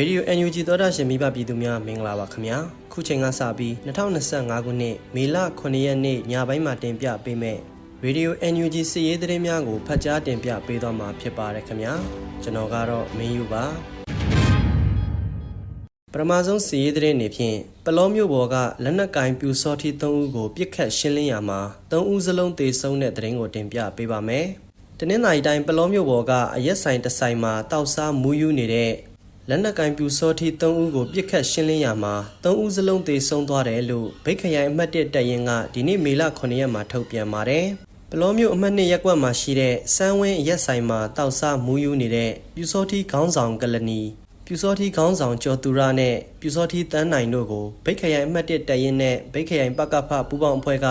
ရေဒီယို NUG သောတာရှင်မိဘပြည်သူများမင်္ဂလာပါခင်ဗျာခုချိန်ကစပြီး2025ခုနှစ်မေလ9ရက်နေ့ညပိုင်းမှာတင်ပြပေးမယ့်ရေဒီယို NUG စီရေးသတင်းများကိုဖတ်ကြားတင်ပြပေးသွားမှာဖြစ်ပါတယ်ခင်ဗျာကျွန်တော်ကတော့မင်းယူပါပထမဆုံးစီရေးသတင်းနေဖြင့်ပလောမျိုးပေါ်ကလက်နက်ကင်ပြူစောထီ3ဦးကိုပြစ်ခတ်ရှင်းလင်းရာမှာ3ဦးစလုံးသေဆုံးတဲ့သတင်းကိုတင်ပြပေးပါမယ်တနင်္လာရီတိုင်းပလောမျိုးပေါ်ကအရက်ဆိုင်တစ်ဆိုင်မှာတောက်စားမူးယူနေတဲ့ လက်နက်ကင်ပြူစောထီ3ဦးကိုပြစ်ခတ်ရှင်းလင်းရာမှာ3ဦးစလုံးသေဆုံးသွားတယ်လို့ဗိတ်ခရိုင်အမှတ်1တပ်ရင်းကဒီနေ့မေလ9ရက်မှာထုတ်ပြန်ပါတယ်ပလောမျိုးအမှတ်2ရက်ကွက်မှာရှိတဲ့စမ်းဝင်းအရက်ဆိုင်မှာတောက်စားမူးယူနေတဲ့ပြူစောထီခေါင်းဆောင်ကလနီပြူစောထီခေါင်းဆောင်ကျော်သူရနဲ့ပြူစောထီတန်းနိုင်တို့ကိုဗိတ်ခရိုင်အမှတ်1တပ်ရင်းနဲ့ဗိတ်ခရိုင်ပကဖပူးပေါင်းအဖွဲ့က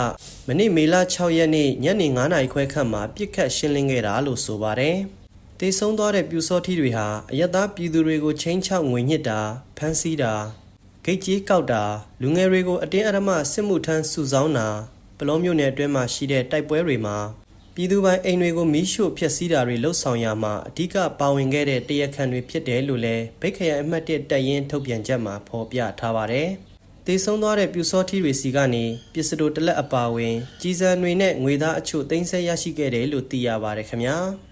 မနေ့မေလ6ရက်နေ့ညနေ9နာရီခွဲခန့်မှာပြစ်ခတ်ရှင်းလင်းခဲ့တာလို့ဆိုပါတယ်။ တေဆုံးသွားတဲ့ပြူစောထီတွေဟာအယက်သားပြည်သူတွေကိုချင်းချောက်ငွေညစ်တာဖမ်းဆီးတာဂိတ်ကြီးကောက်တာလူငယ်တွေကိုအတင်းအဓမ္မစစ်မှုထမ်းစုဆောင်းတာပလောမျိုးနယ်အတွင်းမှာရှိတဲ့တိုက်ပွဲတွေမှာပြည်သူပိုင်အိမ်တွေကိုမီးရှို့ဖျက်ဆီးတာတွေလှုပ်ဆောင်ရမှာအဓိကပါဝင်ခဲ့တဲ့တရက်ခံတွေဖြစ်တယ်လို့လည်းဗိတ်ခရိုင်အမှတ်1တပ်ရင်းထုတ်ပြန်ချက်မှာဖော်ပြထားပါတယ်။တေဆုံးသွားတဲ့ပြူစောထီတွေစီကနေပစ္စတိုတလက်အပါဝင်ကြီးစံတွေနဲ့ငွေသားအချို့သိမ်းဆည်းရရှိခဲ့တယ်လို့သိရပါတယ်ခင်ဗျာ။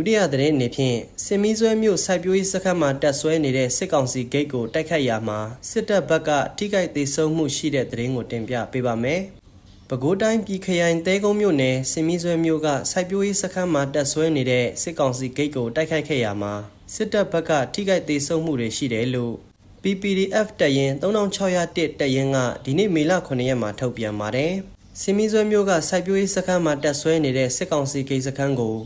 ဒုတိယသတင်းအနေဖြင့်စင်မီဆွဲမြို့စိုက်ပျိုးရေးစခန်းမှာတက်ဆွဲနေတဲ့စစ်ကောင်စီဂိတ်ကိုတိုက်ခတ်ရာမှာစစ်တပ်ဘက်ကထိခိုက်သေးဆုံးမှုရှိတဲ့သတင်းကိုတင်ပြပေးပါမယ်။ပဲခူးတိုင်းပြည်ခရိုင်တဲကုန်းမြို့နယ်စင်မီဆွဲမြို့ကစိုက်ပျိုးရေးစခန်းမှာတက်ဆွဲနေတဲ့စစ်ကောင်စီဂိတ်ကိုတိုက်ခိုက်ခဲ့ရမှာစစ်တပ်ဘက်ကထိခိုက်သေးဆုံးမှုတွေရှိတယ်လို့ PPDF တပ်ရင်း3601တပ်ရင်းကဒီနေ့မေလ9ရက်မှာထုတ်ပြန်ပါတယ်။စင်မီဆွဲမြို့ကစိုက်ပျိုးရေးစခန်းမှာတက်ဆွဲနေတဲ့စစ်ကောင်စီဂိတ်စခန်းကို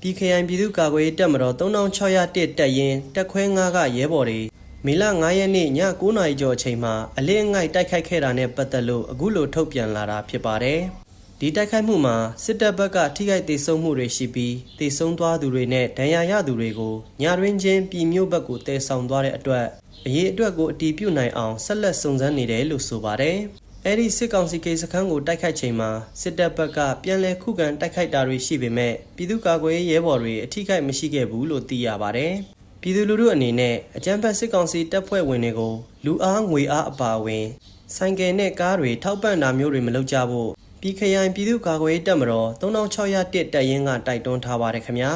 ပြည်ခရိုင်ပြည်သူ့ကာကွယ်ရေးတပ်မတော်3601တပ်ရင်းတပ်ခွဲ9ကရဲဘော်တွေမေလ9ရက်နေ့ည9:00နာရီကျော်အချိန်မှာအလင်းအငိုက်တိုက်ခိုက်ခဲ့တာနဲ့ပတ်သက်လို့အခုလိုထုတ်ပြန်လာတာဖြစ်ပါတယ်။ဒီတိုက်ခိုက်မှုမှာစစ်တပ်ဘက်ကထိခိုက်ဒေဆုံးမှုတွေရှိပြီးဒေဆုံးသွားသူတွေနဲ့ဒဏ်ရာရသူတွေကိုညတွင်ချင်းပြည်မြို့ဘက်ကိုတည်ဆောင်သွားတဲ့အတွက်အရေးအတွက်ကိုအတီးပြုတ်နိုင်အောင်ဆက်လက်စုံစမ်းနေတယ်လို့ဆိုပါတယ်။ အဲဒီစစ်ကောင်စီကိစခန်းကိုတိုက်ခိုက်ချိန်မှာစစ်တပ်ဘက်ကပြန်လည်ခုခံတိုက်ခိုက်တာတွေရှိပေမဲ့ပြည်သူ့ကာကွယ်ရေးရဲဘော်တွေအထိခိုက်မရှိခဲ့ဘူးလို့သိရပါတယ်။ပြည်သူလူထုအနေနဲ့အကြမ်းဖက်စစ်ကောင်စီတပ်ဖွဲ့ဝင်တွေကိုလူအားငွေအားအပါအဝင်ဆိုင်ကယ်နဲ့ကားတွေထောက်ပံ့တာမျိုးတွေမလုပ်ကြဖို့ပြည်ခရိုင်ပြည်သူ့ကာကွယ်ရေးတပ်မတော်3601တပ်ရင်းကတိုက်တွန်းထားပါတယ်ခင်ဗျာ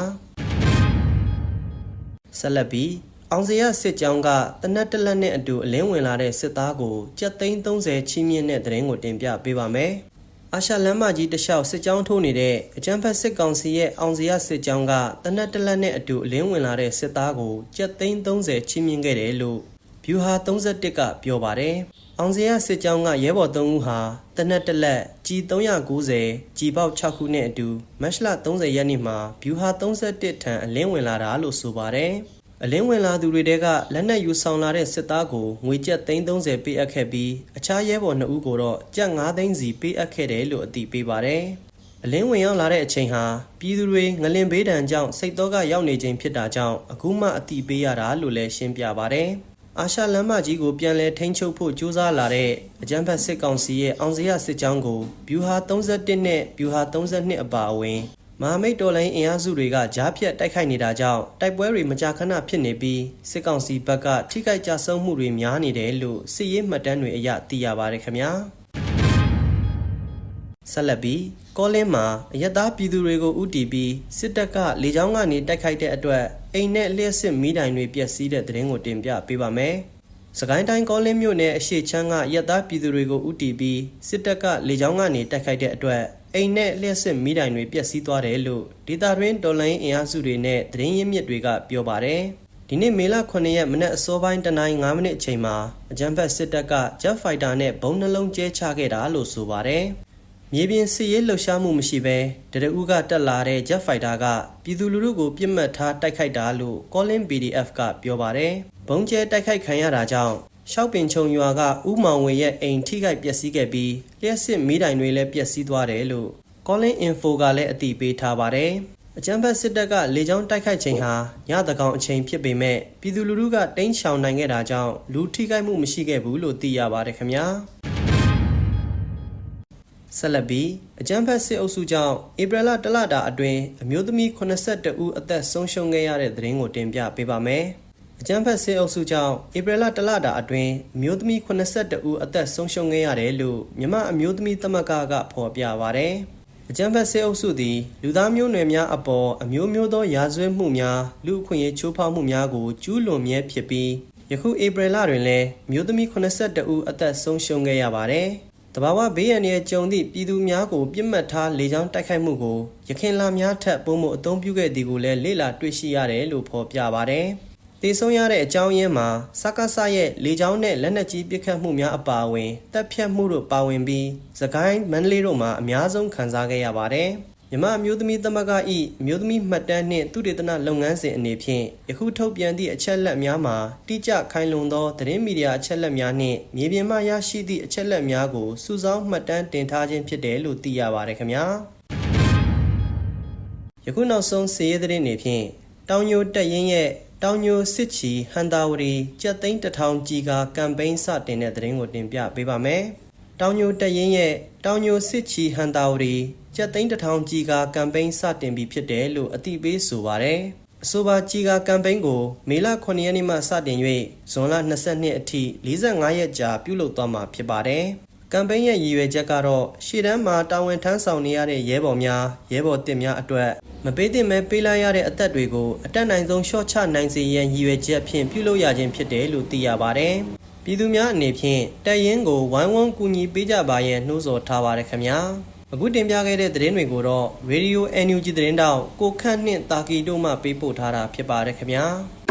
ဆက်လက်ပြီး အောင်စရစစ်ကြောင်းကတနက်တလက်နဲ့အတူအလင်းဝင်လာတဲ့စစ်သားကိုကြက်သိန်း30ချီးမြှင့်တဲ့တဲ့ရင်ကိုတင်ပြပေးပါမယ်အာရှလမ်းမကြီးတလျှောက်စစ်ကြောင်းထိုးနေတဲ့အကြမ်းဖက်စစ်ကောင်စီရဲ့အောင်စရစစ်ကြောင်းကတနက်တလက်နဲ့အတူအလင်းဝင်လာတဲ့စစ်သားကိုကြက်သိန်း30ချီးမြှင့်ခဲ့တယ်လို့ဗျူဟာ31ကပြောပါတယ်။အောင်စရစစ်ကြောင်းကရဲဘော်3ဦးဟာတနက်တလက်ကြီး390ကြီးပေါက်6ခုနဲ့အတူမတ်လ30ရက်နေ့မှာဗျူဟာ31ထံအလင်းဝင်လာတာလို့ဆိုပါတယ်။ အလင်းဝင်လာသူတွေတဲကလက်နက်ယူဆောင်လာတဲ့စစ်သားကိုငွေကျပ်330ပေးအပ်ခဲ့ပြီးအခြားရဲဘော်2ဦးကိုတော့ကျပ်9သိန်းစီပေးအပ်ခဲ့တယ်လို့အသိပေးပါတယ်။အလင်းဝင်ရောက်လာတဲ့အချိန်ဟာပြည်သူတွေငလင်ဘေးဒဏ်ကြောင့်စိတ်တော့ကရောက်နေချိန်ဖြစ်တာကြောင့်အခုမှအတိပေးရတာလို့လည်းရှင်းပြပါတယ်။အာရှလမ်းမကြီးကိုပြန်လည်ထိန်းချုပ်ဖို့ကြိုးစားလာတဲ့အကြမ်းဖက်စစ်ကောင်စီရဲ့အောင်စရစစ်ကြောင်းကိုဗျူဟာ31နဲ့ဗျူဟာ32အပါအဝင် မဟာမိတ်တော်လိုင်းအင်အားစုတွေကကြားဖြတ်တိုက်ခိုက်နေတာကြောင့်တိုက်ပွဲတွေမကြာခဏဖြစ်နေပြီးစစ်ကောင်စီဘက်ကထိခိုက်ကြဆုံးမှုတွေများနေတယ်လို့စစ်ရေးမှတ်တမ်းတွေအရသိရပါတယ်ခင်ဗျာဆက်လက်ပြီးကောလင်းမှာအယက်သားပြည်သူတွေကိုဥတီပြီးစစ်တပ်ကလေကြောင်းကနေတိုက်ခိုက်တဲ့အတွက်အိမ်နဲ့လျှက်စစ်မီးတိုင်တွေပျက်စီးတဲ့တဲ့ရင်ကိုတင်ပြပေးပါမယ်။စကိုင်းတိုင်းကောလင်းမြို့နယ်အရှိချမ်းကရက်သားပြည်သူတွေကိုဥတီပြီးစစ်တပ်ကလေကြောင်းကနေတိုက်ခိုက်တဲ့အတွက် အိမ်နဲ့လျှက်စစ်မီးတိုင်တွေပျက်စီးသွားတယ်လို့ဒေတာတွင်တော်လိုင်းအင်အားစုတွေနဲ့သတင်းရင်းမြစ်တွေကပြောပါတယ်။ဒီနေ့မေလ9ရက်မနက်အစောပိုင်းတနိုင်း9မိနစ်အချိန်မှာအကြမ်းဖက်စစ်တပ်က Jet Fighter နဲ့ဘုံနှလုံးကျဲချခဲ့တာလို့ဆိုပါတယ်။မြေပြင်စစ်ရေးလှုပ်ရှားမှုမရှိဘဲတရဦးကတက်လာတဲ့ Jet Fighter ကပြည်သူလူထုကိုပြစ်မှတ်ထားတိုက်ခိုက်တာလို့ Colin PDF ကပြောပါတယ်။ဘုံကျဲတိုက်ခိုက်ခံရတာကြောင့် ရှောက်ပင်ချုံရွာကဥမောင်ဝေရဲ့အိမ်ထိခိုက်ပျက်စီးခဲ့ပြီးလျှက်စစ်မီးတိုင်တွေလည်းပျက်စီးသွားတယ်လို့ Colin Info ကလည်းအတည်ပြုထားပါတယ်။အကြံဖက်စစ်တပ်ကလေကြောင်းတိုက်ခိုက်ချိန်ဟာညတကောင်အချိန်ဖြစ်ပေမဲ့ပြည်သူလူထုကတိမ်းရှောင်နိုင်ခဲ့တာကြောင့်လူထိခိုက်မှုမရှိခဲ့ဘူးလို့သိရပါတယ်ခင်ဗျာ။ဆက်လက်ပြီးအကြမ်းဖက်စစ်အုပ်စုကြောင့်ဧပြီလတလတာအတွင်းအမျိုးသမီး82ဦးအသက်ဆုံးရှုံးခဲ့ရတဲ့သတင်းကိုတင်ပြပေးပါမယ် အကြမ်းဖက်စစ်အုပ်စုကြောင့်ဧပြီလတလတာအတွင်းအမျိုးသမီး82ဦးအသက်ဆုံးရှုံးခဲ့ရတယ်လို့မြမအမျိုးသမီးသမဂ္ဂကဖော်ပြပါဗျ။အကြမ်းဖက်စစ်အုပ်စုသည်လူသားမျိုးနွယ်များအပေါ်အမျိုးမျိုးသောရာဇဝတ်မှုများလူအခွင့်အရေးချိုးဖောက်မှုများကိုကျူးလွန်မြဲဖြစ်ပြီးယခုဧပြီလတွင်လည်းအမျိုးသမီး82ဦးအသက်ဆုံးရှုံးခဲ့ရပါတယ်။တဘာဝဘေးရန်ရဲ့ကြုံသည့်ပြည်သူများကိုပြစ်မှတ်ထားလေကြောင်းတိုက်ခိုက်မှုကိုရခင်လာများထက်ပုံမှုအသုံးပြုခဲ့သည်ကိုလည်းလေ့လာတွေ့ရှိရတယ်လို့ဖော်ပြပါတယ်။ တည်ဆုံးရတဲ့အကြောင်းရင်းမှာစကားဆရဲ့လေကြောင်းနဲ့လက်နက်ကြီးပစ်ခတ်မှုများအပါအဝင်တပ်ဖြတ်မှုတို့ပါဝင်ပြီးသခိုင်းမန္တလေးတို့မှာအများဆုံးခံစားခဲ့ရပါတယ်။မြမအမျိုးသမီးသမဂ္ဂ၏အမျိုးသမီးမှတ်တမ်းနှင့်သူတေသနလုပ်ငန်းစဉ်အနေဖြင့်ယခုထုတ်ပြန်သည့်အချက်လက်များမှာတိကျခိုင်လုံသောသတင်းမီဒီယာအချက်လက်များနှင့်မြေပြင်မှရရှိသည့်အချက်လက်များကိုစုဆောင်းမှတ်တမ်းတင်ထားခြင်းဖြစ်တယ်လို့သိရပါတယ်ခင်ဗျာယခုနောက်ဆုံးစီးရဲသတင်းတွေဖြင့်တောင်ညိုတက်ရင်ရဲ့ တောင်ညိုစစ်ချီဟန်တာဝရီကြက်သိန်းတစ်ထောင်ကြီးကကမ်ပိန်းစတင်တဲ့သတင်းကိုတင်ပြပေးပါမယ်။တောင်ညိုတက်ရင်ရဲ့တောင်ညိုစစ်ချီဟန်တာဝရီကြက်သိန်းတစ်ထောင်ကြီးကကမ်ပိန်းစတင်ပြီးဖြစ်တယ်လို့အသိပေးဆိုပါရယ်။အဆိုပါကြီးကကမ်ပိန်းကိုမေလ9ရက်နေ့မှစတင်၍ဇွန်လ22အထိ45ရက်ကြာပြုလုပ်သွားမှာဖြစ်ပါတယ်။ ကမ်ပိန်းရဲ့ရည်ရွယ်ချက်ကတော့ရှေ့တန်းမှာတာဝန်ထမ်းဆောင်နေရတဲ့ရဲဘော်များရဲဘော်တစ်များအတွက်မပေးသင့်မဲ့ပေးလိုက်ရတဲ့အသက်တွေကိုအတက်နိုင်ဆုံးရှော့ချနိုင်စေရန်ရည်ရွယ်ချက်ဖြင့်ပြုလုပ်ရခြင်းဖြစ်တယ်လို့သိရပါတယ်။ပြည်သူများအနေဖြင့်တက်ရင်ကိုဝိုင်းဝန်းကူညီပေးကြပါရန်နှိုးဆော်ထားပါရခင်ဗျာ။အခုတင်ပြခဲ့တဲ့သတင်းတွေကိုတော့ Radio NUG သတင်းတောက်ကိုခန့်နှင့်တာကီတို့မှပေးပို့ထားတာဖြစ်ပါတယ်ခင်ဗျာ။